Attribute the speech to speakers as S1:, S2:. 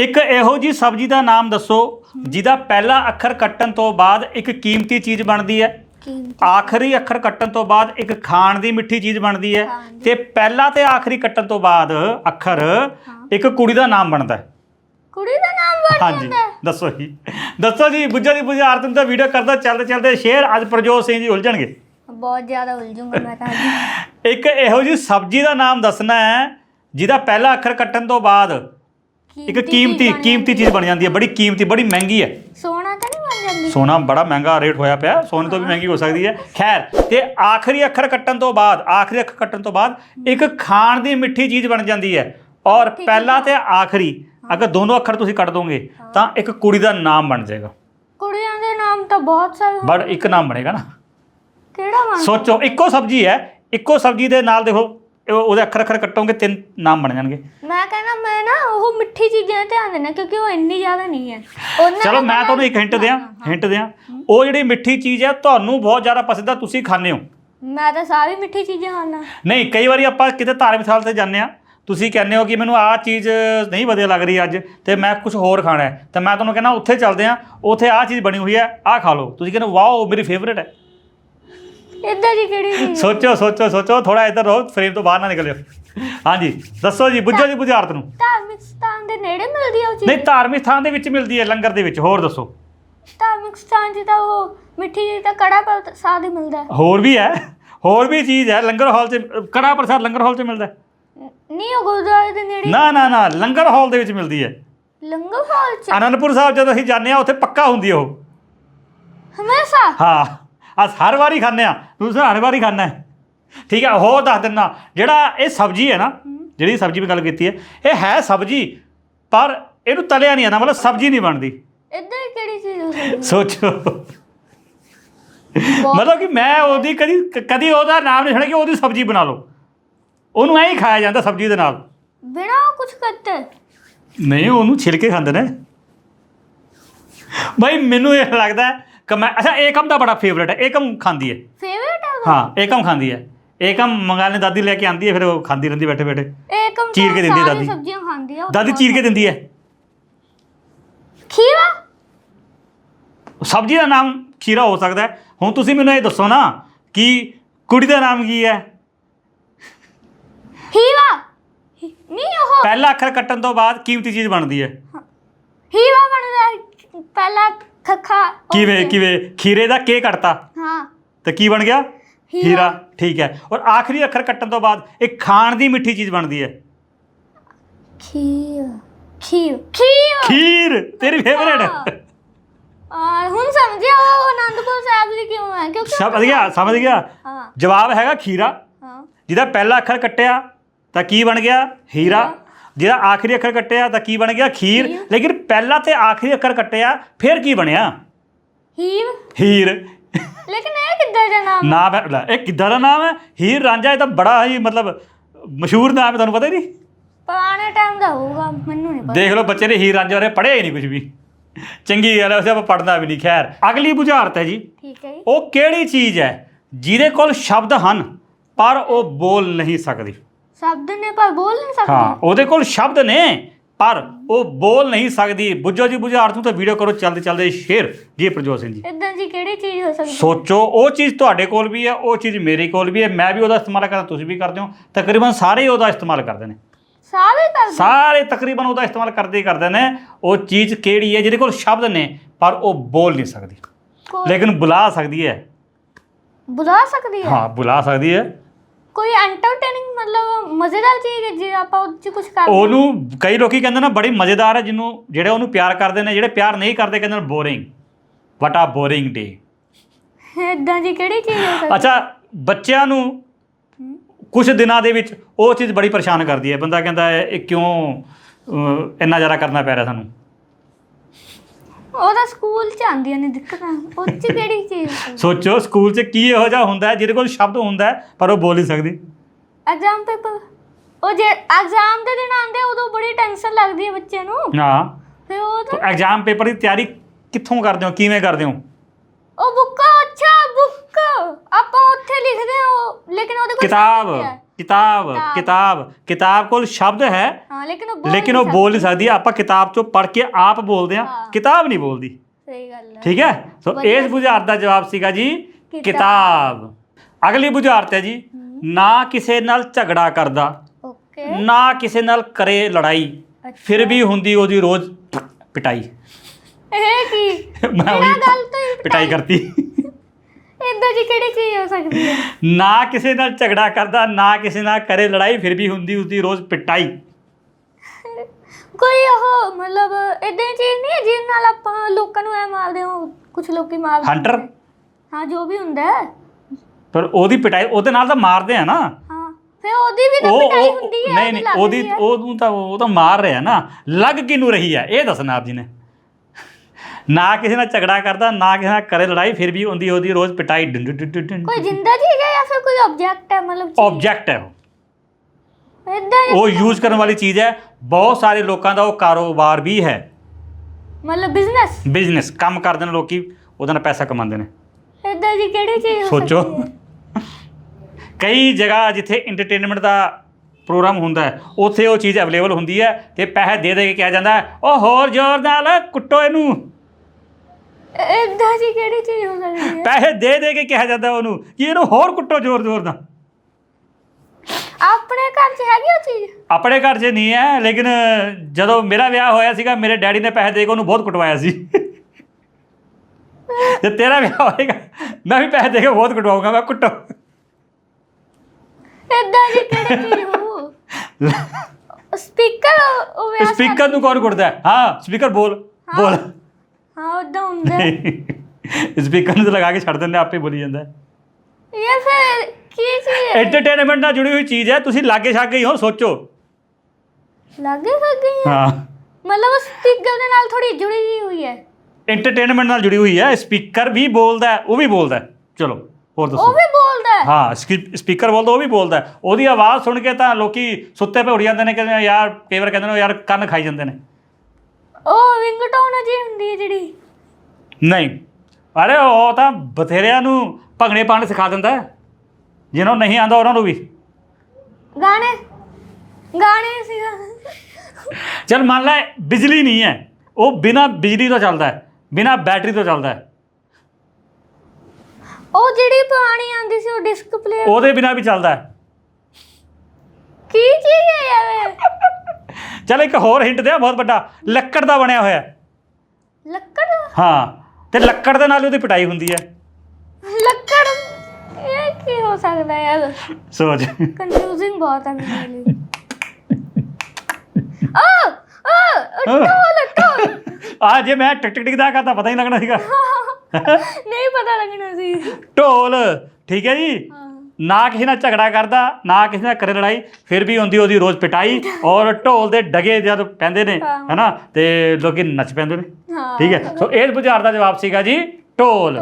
S1: ਇੱਕ ਇਹੋ ਜੀ ਸਬਜ਼ੀ ਦਾ ਨਾਮ ਦੱਸੋ ਜਿਹਦਾ ਪਹਿਲਾ ਅੱਖਰ ਕੱਟਣ ਤੋਂ ਬਾਅਦ ਇੱਕ ਕੀਮਤੀ ਚੀਜ਼ ਬਣਦੀ ਹੈ।
S2: ਕੀਮਤੀ।
S1: ਆਖਰੀ ਅੱਖਰ ਕੱਟਣ ਤੋਂ ਬਾਅਦ ਇੱਕ ਖਾਣ ਦੀ ਮਿੱਠੀ ਚੀਜ਼ ਬਣਦੀ ਹੈ।
S2: ਖਾਣ ਦੀ।
S1: ਤੇ ਪਹਿਲਾ ਤੇ ਆਖਰੀ ਕੱਟਣ ਤੋਂ ਬਾਅਦ ਅੱਖਰ ਇੱਕ ਕੁੜੀ ਦਾ ਨਾਮ ਬਣਦਾ ਹੈ।
S2: ਕੁੜੀ ਦਾ ਨਾਮ ਬਣ
S1: ਹਾਂਜੀ
S2: ਜਾਂਦਾ ਹੈ।
S1: ਦੱਸੋ ਜੀ। ਦੱਸੋ ਜੀ ਬੁੱਝਾ ਦੀ ਬੁਝਾਰਤ ਨੂੰ ਤਾਂ ਵੀਡੀਓ ਕਰਦਾ ਚੱਲਦੇ ਚੱਲਦੇ ਸ਼ੇਅਰ ਅੱਜ ਪ੍ਰਜੋਤ ਸਿੰਘ ਜੀ ਉਲਝਣਗੇ।
S2: ਬਹੁਤ ਜ਼ਿਆਦਾ ਉਲਝੂੰਗਾ ਮੈਂ ਤਾਂ ਅੱਜ।
S1: ਇੱਕ ਇਹੋ ਜੀ ਸਬਜ਼ੀ ਦਾ ਨਾਮ ਦੱਸਣਾ ਹੈ ਜਿਹਦਾ ਪਹਿਲਾ ਅੱਖਰ ਕੱਟਣ ਤੋਂ ਬਾਅਦ ਇੱਕ ਕੀਮਤੀ ਕੀਮਤੀ ਚੀਜ਼ ਬਣ ਜਾਂਦੀ ਹੈ ਬੜੀ ਕੀਮਤੀ ਬੜੀ ਮਹਿੰਗੀ ਹੈ।
S2: ਸੋਨਾ ਤਾਂ ਨਹੀਂ ਬਣ ਜਾਂਦੀ?
S1: ਸੋਨਾ ਬੜਾ ਮਹਿੰਗਾ ਰੇਟ ਹੋਇਆ ਪਿਆ ਸੋਨੇ ਤੋਂ ਵੀ ਮਹਿੰਗੀ ਹੋ ਸਕਦੀ ਹੈ। ਖੈਰ ਤੇ ਆਖਰੀ ਅੱਖਰ ਕੱਟਣ ਤੋਂ ਬਾਅਦ ਆਖਰੀ ਅੱਖਰ ਕੱਟਣ ਤੋਂ ਬਾਅਦ ਇੱਕ ਖਾਣ ਦੀ ਮਿੱਠੀ ਚੀਜ਼ ਬਣ ਜਾਂਦੀ ਹੈ। ਔਰ ਪਹਿਲਾ ਤੇ ਆਖਰੀ ਅਗਰ ਦੋਨੋਂ ਅੱਖਰ ਤੁਸੀਂ ਕੱਟ ਦੋਗੇ ਤਾਂ ਇੱਕ ਕੁੜੀ ਦਾ ਨਾਮ ਬਣ ਜਾਏਗਾ।
S2: ਕੁੜੀਆਂ ਦੇ ਨਾਮ ਤਾਂ ਬਹੁਤ ਸਾਰੇ।
S1: ਬਟ ਇੱਕ ਨਾਮ ਬਣੇਗਾ ਨਾ।
S2: ਕਿਹੜਾ ਬਣ
S1: ਸੋਚੋ ਇੱਕੋ ਸਬਜ਼ੀ ਹੈ ਇੱਕੋ ਸਬਜ਼ੀ ਦੇ ਨਾਲ ਦੇਖੋ ਇਹ ਉਹਦੇ ਅੱਖਰ ਅੱਖਰ ਕੱਟੋਗੇ ਤਿੰਨ ਨਾਮ ਬਣ ਜਾਣਗੇ।
S2: ਮੈਂ ਕਹਿੰਦਾ ਮੈਂ ਨਾ ਉਹ ਮਿੱਠੀ ਚੀਜ਼ਾਂ 'ਤੇ ਧਿਆਨ ਦੇਣਾ ਕਿਉਂਕਿ ਉਹ ਇੰਨੀ ਜ਼ਿਆਦਾ ਨਹੀਂ ਹੈ। ਉਹਨਾਂ
S1: ਚਲੋ ਮੈਂ ਤੁਹਾਨੂੰ ਇੱਕ ਹਿੰਟ ਦਿਆਂ। ਹਿੰਟ ਦਿਆਂ ਉਹ ਜਿਹੜੀ ਮਿੱਠੀ ਚੀਜ਼ ਹੈ ਤੁਹਾਨੂੰ ਬਹੁਤ ਜ਼ਿਆਦਾ ਪਸੰਦ ਹੈ ਤੁਸੀਂ ਖਾਂਦੇ ਹੋ।
S2: ਮੈਂ ਤਾਂ ਸਾਰੀ ਮਿੱਠੀ ਚੀਜ਼ਾਂ ਖਾਣਾ
S1: ਨਹੀਂ ਕਈ ਵਾਰੀ ਆਪਾਂ ਕਿਤੇ ਧਾਰਮਿਕ ਸਥਲ ਤੇ ਜਾਂਦੇ ਆ ਤੁਸੀਂ ਕਹਿੰਦੇ ਹੋ ਕਿ ਮੈਨੂੰ ਆਹ ਚੀਜ਼ ਨਹੀਂ ਵਧੀਆ ਲੱਗ ਰਹੀ ਅੱਜ ਤੇ ਮੈਂ ਕੁਝ ਹੋਰ ਖਾਣਾ ਹੈ। ਤਾਂ ਮੈਂ ਤੁਹਾਨੂੰ ਕਹਿੰਦਾ ਉੱਥੇ ਚੱਲਦੇ ਆ ਉੱਥੇ ਆਹ ਚੀਜ਼ ਬਣੀ ਹੋਈ ਹੈ ਆਹ ਖਾ ਲਓ। ਤੁਸੀਂ ਕਹਿੰਦੇ ਵਾਓ ਮੇਰੀ ਫੇਵਰੇਟ ਹੈ।
S2: ਇਦਾਂ ਦੀ ਕਿਹੜੀ ਚੀਜ਼
S1: ਸੋਚੋ ਸੋਚੋ ਸੋਚੋ ਥੋੜਾ ਇੱਧਰ ਰਹੋ ਫਰੇਮ ਤੋਂ ਬਾਹਰ ਨਾ ਨਿਕਲਿਓ। ਹਾਂਜੀ ਦੱਸੋ ਜੀ ਬੁੱਝੋ ਜੀ ਬੁਝਾਰਤ ਨੂੰ।
S2: ਧਾਰਮਿਕ ਸਥਾਨ ਦੇ ਨੇੜੇ ਮਿਲਦੀ ਆ ਉਹ ਚੀਜ਼?
S1: ਨਹੀਂ ਧਾਰਮਿਕ ਥਾਂ ਦੇ ਵਿੱਚ ਮਿਲਦੀ ਹੈ ਲੰਗਰ ਦੇ ਵਿੱਚ ਹੋਰ ਦੱਸੋ।
S2: ਧਾਰਮਿਕ ਸਥਾਨ 'ਚ ਤਾਂ ਉਹ ਮਿੱਠੀ ਚੀਜ਼ ਤਾਂ ਕੜਾ ਪ੍ਰਸਾਦ ਹੀ ਮਿਲਦਾ ਹੈ।
S1: ਹੋਰ ਵੀ ਹੈ ਹੋਰ ਵੀ ਚੀਜ਼ ਹੈ ਲੰਗਰ ਹਾਲ 'ਚ ਕੜਾ ਪ੍ਰਸਾਦ ਲੰਗਰ ਹਾਲ 'ਚ ਮਿਲਦਾ ਹੈ।
S2: ਨਹੀਂ ਉਹ ਗੁਰਦੁਆਰੇ ਦੇ ਨੇੜੇ
S1: ਨਾ ਨਾ ਨਾ ਲੰਗਰ ਹਾਲ ਦੇ ਵਿੱਚ ਮਿਲਦੀ ਹੈ।
S2: ਲੰਗਰ ਹਾਲ 'ਚ?
S1: ਆਨੰਦਪੁਰ ਸਾਹਿਬ ਜਦੋਂ ਅਸੀਂ ਜਾਂਦੇ ਆ ਉੱਥੇ ਪੱਕਾ ਹੁੰਦੀ ਹੈ ਉਹ।
S2: ਹਮੇਸ਼ਾ?
S1: ਹਾਂ। ਅਸ ਹਰ ਵਾਰੀ ਖਾਂਦੇ ਆ ਤੁਸੀਂ ਹਰ ਵਾਰੀ ਖਾਂਦਾ ਹੈ। ਠੀਕ ਹੈ ਹੋਰ ਦੱਸ ਦਿੰਨਾ ਜਿਹੜਾ ਇਹ ਸਬਜ਼ੀ ਹੈ ਨਾ ਜਿਹੜੀ ਸਬਜ਼ੀ ਦੀ ਗੱਲ ਕੀਤੀ ਹੈ ਇਹ ਹੈ ਸਬਜ਼ੀ ਪਰ ਇਹਨੂੰ ਤਲਿਆ ਨਹੀਂ ਆਉਂਦਾ ਮਤਲਬ ਸਬਜ਼ੀ ਨਹੀਂ ਬਣਦੀ।
S2: ਇਦਾਂ ਕਿਹੜੀ ਚੀਜ਼ ਹੋ ਸਕਦੀ
S1: ਸੋਚੋ। ਮਤਲਬ ਕਿ ਮੈਂ ਉਹਦੀ ਕਦੀ ਕਦੀ ਉਹਦਾ ਨਾਮ ਨਹੀਂ ਸੁਣਿਆ ਕਿ ਉਹਦੀ ਸਬਜ਼ੀ ਬਣਾ ਲਓ। ਉਹਨੂੰ ਐਂ ਹੀ ਖਾਇਆ ਜਾਂਦਾ ਸਬਜ਼ੀ ਦੇ ਨਾਲ।
S2: ਬਿਨਾ ਕੁਝ ਕਰਤੇ
S1: ਨਹੀਂ ਉਹਨੂੰ ਛਿਲ ਕੇ ਖਾਂਦੇ ਨੇ। ਭਾਈ ਮੈਨੂੰ ਇਹ ਲੱਗਦਾ ਮੈਂ ਅੱਛਾ ਏਕਮ ਦਾ ਬੜਾ ਫੇਵਰੇਟ ਹੈ। ਏਕਮ ਖਾਂਦੀ ਹੈ।
S2: ਫੇਵਰਟ ਹੈ ਉਹਦਾ
S1: ਹਾਂ ਏਕਮ ਖਾਂਦੀ ਹੈ। ਏਕਮ ਮੰਗਾਲ ਨੇ ਦਾਦੀ ਲੈ ਕੇ ਆਂਦੀ ਹੈ ਫਿਰ ਉਹ ਖਾਂਦੀ ਰਹਿੰਦੀ ਬੈਠੇ ਬੈਠੇ।
S2: ਏਕਮ
S1: ਚੀਰ ਕੇ ਦਿੰਦੀ ਹੈ ਦਾਦੀ।
S2: ਸਬਜ਼ੀਆਂ ਖਾਂਦੀ ਆ ਉਹ
S1: ਦਾਦੀ ਚੀਰ ਕੇ ਦਿੰਦੀ ਹੈ।
S2: ਖੀਰਾ?
S1: ਸਬਜ਼ੀ ਦਾ ਨਾਮ ਖੀਰਾ ਹੋ ਸਕਦਾ ਹੈ। ਹੁਣ ਤੁਸੀਂ ਮੈਨੂੰ ਇਹ ਦੱਸੋ ਨਾ ਕਿ ਕੁੜੀ ਦਾ ਨਾਮ ਕੀ ਹੈ?
S2: ਹੀਰਾ? ਹੀ- ਨਹੀਂ ਉਹ
S1: ਪਹਿਲਾ ਅੱਖਰ ਕੱਟਣ ਤੋਂ ਬਾਅਦ ਕੀਮਤੀ ਚੀਜ਼ ਬਣਦੀ ਹੈ।
S2: ਹੀਰਾ ਬਣਦਾ ਹੈ। ਪਹਿਲਾ ਖੱਖਾ ਉਹ
S1: ਕਿਵੇਂ ਕਿਵੇਂ? ਖੀਰੇ ਦਾ ਕੇ ਕੱਟਤਾ।
S2: ਹਾਂ।
S1: ਤੇ ਕੀ ਬਣ ਗਿਆ?
S2: ਹੀਰਾ।
S1: ਹੀਰਾ ਠੀਕ ਹੈ। ਔਰ ਆਖਰੀ ਅੱਖਰ ਕੱਟਣ ਤੋਂ ਬਾਅਦ ਇੱਕ ਖਾਣ ਦੀ ਮਿੱਠੀ ਚੀਜ਼ ਬਣਦੀ ਹੈ।
S2: ਖੀਰ। ਖੀਰ। ਖੀਰ!
S1: ਖੀਰ! ਤੇਰੀ ਫੇਵਰੇਟ
S2: ਆ ਹੁਣ ਸਮਝਿਆ ਉਹ ਆਨੰਦਪੁਰ ਸਾਹਿਬ ਦੀ ਕਿਉਂ ਹੈ? ਕਿਉਂਕਿ
S1: ਸਮਝ ਗਿਆ ਸਮਝ ਗਿਆ।
S2: ਹਾਂ।
S1: ਜਵਾਬ ਹੈਗਾ ਖੀਰਾ।
S2: ਹਾਂ।
S1: ਜਿਹਦਾ ਪਹਿਲਾ ਅੱਖਰ ਕੱਟਿਆ ਤਾਂ ਕੀ ਬਣ ਗਿਆ? ਹੀਰਾ। ਜਿਹਦਾ ਆਖਰੀ ਅੱਖਰ ਕੱਟਿਆ ਤਾਂ ਕੀ ਬਣ ਗਿਆ? ਖੀਰ। ਲੇਕਿਨ ਪਹਿਲਾ ਤੇ ਆਖਰੀ ਅੱਖਰ ਕੱਟਿਆ ਫਿਰ ਕੀ ਬਣਿਆ?
S2: ਹੀਰ।
S1: ਹੀਰ।
S2: ਲੇਕਿਨ ਇਹ ਕਿੱਦਾਂ ਦਾ ਨਾਮ
S1: ਨਾਮ ਹੈ ਲੈ, ਇਹ ਕਿੱਦਾਂ ਦਾ ਨਾਮ ਹੈ? ਹੀਰ ਰਾਂਝਾ ਇਹ ਤਾਂ ਬੜਾ ਹੀ ਮਤਲਬ ਮਸ਼ਹੂਰ ਨਾਮ ਹੈ ਤੁਹਾਨੂੰ ਪਤਾ ਹੀ ਨਹੀਂ?
S2: ਪੁਰਾਣੇ ਟਾਈਮ ਦਾ ਹੋਊਗਾ ਮੈਨੂੰ ਨਹੀਂ ਪਤਾ।
S1: ਦੇਖ ਲਓ ਬੱਚੇ ਨੇ ਹੀਰ ਰਾਂਝੇ ਬਾਰੇ ਪੜ੍ਹਿਆ ਹੀ ਨਹੀਂ ਕੁਝ ਵੀ। ਚੰਗੀ ਗੱਲ ਹੈ ਉਸੇ ਆਪਾਂ ਪੜ੍ਹਨਾ ਵੀ ਨਹੀਂ ਖੈਰ। ਅਗਲੀ ਬੁਝਾਰਤ ਹੈ ਜੀ।
S2: ਠੀਕ ਹੈ ਜੀ।
S1: ਉਹ ਕਿਹੜੀ ਚੀਜ਼ ਹੈ ਜਿਹਦੇ ਕੋਲ ਸ਼ਬਦ ਹਨ ਪਰ ਉਹ ਬੋਲ ਨਹੀਂ ਸਕਦੀ?
S2: ਸ਼ਬਦ ਨੇ ਪਰ ਬੋਲ ਨਹੀਂ ਸਕਦੇ।
S1: ਹਾਂ ਉਹਦੇ ਕੋਲ ਸ਼ਬਦ ਨੇ ਪਰ ਉਹ ਬੋਲ ਨਹੀਂ ਸਕਦੀ। ਬੁੱਝੋ ਜੀ ਬੁਝਾਰਤ ਨੂੰ ਤਾਂ ਵੀਡੀਓ ਕਰੋ ਚੱਲਦੇ ਚੱਲਦੇ ਸ਼ੇਅਰ ਜੀ ਪ੍ਰਜੋਤ ਸਿੰਘ ਜੀ।
S2: ਇਦਾਂ ਦੀ ਕਿਹੜੀ ਚੀਜ਼ ਹੋ ਸਕਦੀ?
S1: ਸੋਚੋ ਉਹ ਚੀਜ਼ ਤੁਹਾਡੇ ਕੋਲ ਵੀ ਹੈ ਉਹ ਚੀਜ਼ ਮੇਰੇ ਕੋਲ ਵੀ ਹੈ। ਮੈਂ ਵੀ ਉਹਦਾ ਇਸਤੇਮਾਲ ਕਰਦਾ ਤੁਸੀਂ ਵੀ ਕਰਦੇ ਹੋ। ਤਕਰੀਬਨ ਸਾਰੇ ਹੀ ਉਹਦਾ ਇਸਤੇਮਾਲ ਕਰਦੇ ਨੇ।
S2: ਸਾਰੇ ਕਰਦੇ?
S1: ਸਾਰੇ ਤਕਰੀਬਨ ਉਹਦਾ ਇਸਤੇਮਾਲ ਕਰਦੇ ਹੀ ਕਰਦੇ ਨੇ। ਉਹ ਚੀਜ਼ ਕਿਹੜੀ ਹੈ ਜਿਹਦੇ ਕੋਲ ਸ਼ਬਦ ਨੇ ਪਰ ਉਹ ਬੋਲ ਨਹੀਂ ਸਕਦੀ। ਲੇਕਿਨ ਬੁਲਾ ਸਕਦੀ ਹੈ।
S2: ਬੁਲਾ ਸਕਦੀ ਹੈ?
S1: ਹਾਂ ਬੁਲਾ ਸਕਦੀ ਹੈ।
S2: ਕੋਈ ਐਂਟਰਟੇਨਿੰਗ ਮਤਲਬ ਮਜ਼ੇਦਾਰ ਚੀਜ਼ ਹੈ ਜੇ ਆਪਾਂ ਉਹ ਚ ਕੁਝ ਕਰਦੇ
S1: ਉਹਨੂੰ ਕਈ ਲੋਕੀ ਕਹਿੰਦੇ ਨੇ ਬੜੀ ਮਜ਼ੇਦਾਰ ਹੈ ਜਿਹਨੂੰ ਜਿਹੜੇ ਉਹਨੂੰ ਪਿਆਰ ਕਰਦੇ ਨੇ ਜਿਹੜੇ ਪਿਆਰ ਨਹੀਂ ਕਰਦੇ ਕਹਿੰਦੇ ਨੇ ਬੋਰਿੰਗ ਵਟ ਆ ਬੋਰਿੰਗ ਡੇ
S2: ਇਦਾਂ ਦੀ ਕਿਹੜੀ ਚੀਜ਼ ਹੋ ਸਕਦੀ?
S1: ਅੱਛਾ ਬੱਚਿਆਂ ਨੂੰ ਕੁਝ ਦਿਨਾਂ ਦੇ ਵਿੱਚ ਉਹ ਚੀਜ਼ ਬੜੀ ਪਰੇਸ਼ਾਨ ਕਰਦੀ ਹੈ। ਬੰਦਾ ਕਹਿੰਦਾ ਹੈ ਇਹ ਕਿਉਂ ਅਹ, ਇੰਨਾ ਜ਼ਿਆਦਾ ਕਰਨਾ ਪੈ ਰਿਹਾ ਸਾਨੂੰ?
S2: ਉਹਦਾ ਸਕੂਲ ਚ ਆਉਂਦੀਆਂ ਨੇ ਦਿੱਕਤਾਂ ਉਹ ਚ ਕਿਹੜੀ ਚੀਜ਼
S1: ਸੋਚੋ ਸਕੂਲ 'ਚ ਕੀ ਇਹੋ ਜਿਹਾ ਹੁੰਦਾ ਹੈ ਜਿਹਦੇ ਕੋਲ ਸ਼ਬਦ ਹੁੰਦਾ ਹੈ ਪਰ ਉਹ ਬੋਲ ਨਹੀਂ ਸਕਦੀ।
S2: ਐਗਜ਼ਾਮ ਪੇਪਰ ਉਹ ਜੇ ਐਗਜ਼ਾਮ ਦੇ ਦਿਨ ਆਉਂਦੇ ਉਦੋਂ ਬੜੀ ਟੈਨਸ਼ਨ ਲੱਗਦੀ ਹੈ ਬੱਚੇ ਨੂੰ।
S1: ਹਾਂ।
S2: ਫਿਰ ਉਹ ਤਾਂ
S1: ਐਗਜ਼ਾਮ ਪੇਪਰ ਦੀ ਤਿਆਰੀ ਕਿੱਥੋਂ ਕਰਦੇ ਹੋ ਕਿਵੇਂ ਕਰਦੇ ਹੋ?
S2: ਉਹ ਬੁੱਕ ਅੱਛਾ ਬੁੱਕ। ਆਪਾਂ ਉੱਥੇ ਲਿਖਦੇ ਹਾਂ ਉਹ ਲੇਕਿਨ ਉਹਦੇ ਕੋਲ
S1: ਕਿਤਾਬ।
S2: ਸ਼ਬਦ ਨਹੀਂ ਹੈ।
S1: ਕਿਤਾਬ ਕਿਤਾਬ। ਕਿਤਾਬ। ਕੋਲ ਸ਼ਬਦ ਹੈ
S2: ਹਾਂ ਲੇਕਿਨ ਉਹ ਬੋਲ
S1: ਲੇਕਿਨ ਉਹ
S2: ਨਹੀਂ
S1: ਬੋਲ ਨਹੀਂ ਸਕਦੀ। ਆਪਾਂ ਕਿਤਾਬ ਚੋਂ ਪੜ੍ਹ ਕੇ ਆਪ ਬੋਲਦੇ ਆ
S2: ਹਾਂ।
S1: ਕਿਤਾਬ ਨਹੀਂ ਬੋਲਦੀ।
S2: ਸਕਦੀ। ਸਹੀ ਗੱਲ ਹੈ।
S1: ਠੀਕ ਹੈ? ਸੋ
S2: ਵਧੀਆ।
S1: ਇਸ ਬੁਝਾਰਤ ਦਾ ਜਵਾਬ ਸੀਗਾ ਜੀ
S2: ਕਿਤਾਬ।
S1: ਕਿਤਾਬ। ਅਗਲੀ ਬੁਝਾਰਤ ਹੈ ਜੀ ਨਾ ਕਿਸੇ ਨਾਲ ਝਗੜਾ ਕਰਦਾ
S2: ਓਕੇ।
S1: ਨਾ ਕਿਸੇ ਨਾਲ ਕਰੇ ਲੜਾਈ ਫਿਰ ਵੀ ਹੁੰਦੀ ਉਹਦੀ ਰੋਜ਼ ਪਿਟਾਈ।
S2: ਇਹ ਕੀ?
S1: ਮੈਂ
S2: ਬਿਨਾਂ
S1: ਉਹੀ
S2: ਗੱਲ ਤੋਂ ਹੀ
S1: ਪਿਟਾਈ। ਕਰਤੀ।
S2: ਇਦਾਂ ਦੀ ਕਿਹੜੀ ਚੀਜ਼ ਹੋ ਸਕਦੀ ਹੈ?
S1: ਨਾ ਕਿਸੇ ਨਾਲ ਝਗੜਾ ਕਰਦਾ ਨਾ ਕਿਸੇ ਨਾਲ ਕਰੇ ਲੜਾਈ ਫਿਰ ਵੀ ਹੁੰਦੀ ਉਸਦੀ ਰੋਜ਼ ਪਿਟਾਈ।
S2: ਕੋਈ ਉਹ ਮਤਲਬ ਇਦਾਂ ਦੀ ਚੀਜ਼ ਨਹੀਂ ਹੈ ਜਿਹਦੇ ਨਾਲ ਆਪਾਂ ਲੋਕਾਂ ਨੂੰ ਐ ਮਾਰਦੇ ਹਾਂ ਕੁਝ ਲੋਕੀ ਮਾਰਦੇ
S1: ਹੰਟਰ।
S2: ਹਾਂ। ਜੋ ਵੀ ਹੁੰਦਾ ਹੈ।
S1: ਪਰ ਉਹਦੀ ਪਿਟਾਈ ਉਹਦੇ ਨਾਲ ਤਾਂ ਮਾਰਦੇ ਆ ਨਾ।
S2: ਹਾਂ ਫਿਰ ਉਹਦੀ ਵੀ ਤਾਂ ਪਿਟਾਈ ਹੁੰਦੀ ਹੈ
S1: ਨਹੀਂ ਨਹੀਂ ਉਹਦੀ। ਉਹਨੂੰ ਤਾਂ ਉਹ ਤਾਂ ਮਾਰ ਰਿਹਾ ਨਾ। ਲੱਗ ਕਿਨੂੰ ਰਹੀ ਹੈ? ਇਹ ਦੱਸਣਾ ਆਪ ਜੀ ਨੇ। ਨਾ ਕਿਸੇ ਨਾਲ ਝਗੜਾ ਕਰਦਾ ਨਾ ਕਿਸੇ ਨਾਲ ਕਰੇ ਲੜਾਈ ਫਿਰ ਵੀ ਉਹਦੀ ਉਹਦੀ ਰੋਜ਼ ਪਿਟਾਈ
S2: ਕੋਈ ਜਿੰਦਾ ਚੀਜ਼ ਹੈ ਜਾਂ ਫਿਰ ਕੋਈ ਆਬਜੈਕਟ ਹੈ ਮਤਲਬ
S1: ਆਬਜੈਕਟ ਹੈ ਉਹ।
S2: ਇਦਾਂ
S1: ਉਹ ਯੂਜ਼ ਕਰਨ ਵਾਲੀ ਚੀਜ਼ ਹੈ। ਬਹੁਤ ਸਾਰੇ ਲੋਕਾਂ ਦਾ ਉਹ ਕਾਰੋਬਾਰ ਵੀ ਹੈ।
S2: ਮਤਲਬ ਬਿਜ਼ਨਸ
S1: ਬਿਜ਼ਨਸ ਕੰਮ ਕਰਦੇ ਨੇ ਲੋਕੀ ਉਹਦੇ ਨਾਲ ਪੈਸਾ ਕਮਾਉਂਦੇ ਨੇ।
S2: ਇਦਾਂ ਦੀ ਕਿਹੜੀ ਚੀਜ਼ ਹੋ
S1: ਸੋਚੋ।
S2: ਸਕਦੀ ਹੈ?
S1: ਕਈ ਜਗ੍ਹਾ ਜਿੱਥੇ ਐਂਟਰਟੇਨਮੈਂਟ ਦਾ ਪ੍ਰੋਗਰਾਮ ਹੁੰਦਾ ਹੈ ਉੱਥੇ ਉਹ ਚੀਜ਼ ਅਵੇਲੇਬਲ ਹੁੰਦੀ ਹੈ ਤੇ ਪੈਸੇ ਦੇ ਦੇ ਕੇ ਕਿਹਾ ਜਾਂਦਾ ਹੈ ਉਹ ਹੋਰ ਜ਼ੋਰ ਨਾਲ ਕੁੱਟੋ ਇਹਨੂੰ।
S2: ਏਦਾਂ ਦੀ ਕਿਹੜੀ ਚੀਜ਼ ਹੋ ਸਕਦੀ ਹੈ?
S1: ਪੈਸੇ ਦੇ ਦੇ ਕੇ ਕਿਹਾ ਜਾਂਦਾ ਉਹਨੂੰ ਕਿ ਇਹਨੂੰ ਹੋਰ ਕੁੱਟੋ ਜ਼ੋਰ ਜ਼ੋਰ ਦਾ
S2: ਆਪਣੇ ਘਰ 'ਚ ਹੈਗੀ ਉਹ ਚੀਜ਼?
S1: ਆਪਣੇ ਘਰ 'ਚ ਨਹੀਂ ਹੈ ਲੇਕਿਨ ਜਦੋਂ ਮੇਰਾ ਵਿਆਹ ਹੋਇਆ ਸੀਗਾ ਮੇਰੇ ਡੈਡੀ ਨੇ ਪੈਸੇ ਦੇ ਕੇ ਉਹਨੂੰ ਬਹੁਤ ਕੁਟਵਾਇਆ ਸੀ। ਜੇ ਤੇਰਾ ਵਿਆਹ ਹੋਏਗਾ ਮੈਂ ਵੀ ਪੈਸੇ ਦੇ ਕੇ ਬਹੁਤ ਕੁਟਵਾਊਂਗਾ ਮੈਂ ਕੁੱਟੋ।
S2: ਏਦਾਂ ਦੀ ਕਿਹੜੀ ਚੀਜ਼ ਹੋ ਸਪੀਕਰ ਉਹ ਵਿਆਹ
S1: ਸਪੀਕਰ ਨੂੰ ਕੌਣ ਕੁੱਟਦਾ? ਹੈ? ਹਾਂ ਸਪੀਕਰ ਬੋਲ ਬੋਲ।
S2: ਹਾਂ ਉਦਾਂ ਹੁੰਦਾ ਹੈ।
S1: ਸਪੀਕਰ ਨੂੰ ਤਾਂ ਲਗਾ ਕੇ ਛੱਡ ਦਿੰਦੇ ਆਪੇ ਬੋਲੀ ਜਾਂਦਾ
S2: ਇਹ ਫਿਰ ਕੀ ਚੀਜ਼ ਹੈ
S1: ਐਂਟਰਟੇਨਮੈਂਟ ਨਾਲ ਜੁੜੀ ਹੋਈ ਚੀਜ਼ ਹੈ ਤੁਸੀਂ ਲਾਗੇ ਛਾਗੇ ਹੀ ਹੋ ਸੋਚੋ।
S2: ਲੱਗੇ ਲੱਗੇ
S1: ਹਾਂ
S2: ਮਤਲਬ ਸਪੀਕਰ ਦੇ ਨਾਲ ਥੋੜੀ ਜੁੜੀ ਹੋਈ ਹੈ।
S1: ਐਂਟਰਟੇਨਮੈਂਟ ਨਾਲ ਜੁੜੀ ਹੋਈ ਹੈ ਸਪੀਕਰ ਵੀ ਬੋਲਦਾ ਹੈ ਉਹ ਵੀ ਬੋਲਦਾ ਹੈ। ਚਲੋ ਹੋਰ
S2: ਉਹ
S1: ਦੱਸੋ
S2: ਵੀ ਬੋਲਦਾ ਹੈ?
S1: ਹਾਂ ਸਪੀਕਰ ਬੋਲਦਾ ਉਹ ਵੀ ਬੋਲਦਾ ਹੈ। ਉਹਦੀ ਆਵਾਜ਼ ਸੁਣ ਕੇ ਤਾਂ ਲੋਕੀ ਸੁੱਤੇ ਪਏ ਉੱਠ ਜਾਂਦੇ ਨੇ ਕਹਿੰਦੇ ਨੇ ਯਾਰ ਕਈ ਵਾਰ ਕਹਿੰਦੇ ਨੇ ਯਾਰ ਕੰਨ ਖਾਈ ਜਾਂਦੇ ਨੇ।
S2: ਉਹ ਰਿੰਗਟੋਨ ਜੀ ਹੁੰਦੀ ਹੈ ਜਿਹੜੀ।
S1: ਨਹੀਂ। ਅਰੇ ਉਹ ਤਾਂ ਬਥੇਰਿਆਂ ਨੂੰ ਭੰਗੜੇ ਪਾਉਣੇ ਸਿਖਾ ਦਿੰਦਾ ਹੈ। ਜਿਹਨਾਂ ਨਹੀਂ ਆਉਂਦਾ ਉਹਨਾਂ ਨੂੰ ਵੀ।
S2: ਗਾਣੇ। ਗਾਣੇ ਸੀਗਾ।
S1: ਚਲ ਮੰਨ ਲੈ ਬਿਜਲੀ ਨਹੀਂ ਹੈ। ਉਹ ਬਿਨਾ ਬਿਜਲੀ ਤੋਂ ਚੱਲਦਾ ਹੈ ਬਿਨਾ ਬੈਟਰੀ ਤੋਂ ਚੱਲਦਾ ਹੈ।
S2: ਉਹ ਜਿਹੜੀ ਪੁਰਾਣੀ ਆਂਦੀ ਸੀ ਉਹ ਡਿਸਕ ਪਲੇਅਰ
S1: ਉਹਦੇ ਬਿਨਾ ਵੀ ਚੱਲਦਾ ਹੈ।
S2: ਕੀ ਚੀਜ਼ ਹੈ ਯਾਰ
S1: ਚਲ ਇੱਕ ਹੋਰ ਹਿੰਟ ਦਿਆ ਬਹੁਤ ਵੱਡਾ। ਲੱਕੜ ਦਾ ਬਣਿਆ ਹੋਇਆ। ਹੈ।
S2: ਲੱਕੜ
S1: ਹਾਂ ਤੇ ਲੱਕੜ ਦੇ ਨਾਲ ਉਹਦੀ ਪਿਟਾਈ ਹੁੰਦੀ ਹੈ।
S2: ਲੱਕੜ? ਇਹ ਕੀ ਹੋ ਸਕਦਾ ਯਾਰ?
S1: ਸੋਚ।
S2: ਕੰਫਿਊਜ਼ਿੰਗ ਬਹੁਤ ਹੈ ਮੇਰੇ ਲਈ। ਆ
S1: ਜੇ ਮੈਂ ਟਿਕ ਟਿਕ ਟਿਕ ਦਾ ਕਰਤਾ ਪਤਾ ਹੀ ਨਹੀਂ ਲੱਗਣਾ ਸੀਗਾ।
S2: ਨਹੀਂ ਪਤਾ ਲੱਗਣਾ ਸੀ।
S1: ਢੋਲ। ਠੀਕ ਹੈ ਜੀ?
S2: ਹਾਂ।
S1: ਨਾ ਕਿਸੇ ਨਾਲ ਝਗੜਾ ਕਰਦਾ ਨਾ ਕਿਸੇ ਨਾਲ ਕਰੇ ਲੜਾਈ ਫਿਰ ਵੀ ਹੁੰਦੀ ਉਹਦੀ ਰੋਜ਼ ਪਿਟਾਈ ਔਰ ਢੋਲ ਦੇ ਡਗੇ ਜਦ ਪੈਂਦੇ ਨੇ। ਹੈਨਾ? ਤੇ ਲੋਕੀ ਨੱਚ ਪੈਂਦੇ ਨੇ। ਠੀਕ ਹੈ। ਸੋ ਇਸ ਬੁਝਾਰ ਦਾ ਜਵਾਬ ਸੀਗਾ ਜੀ
S2: ਢੋਲ।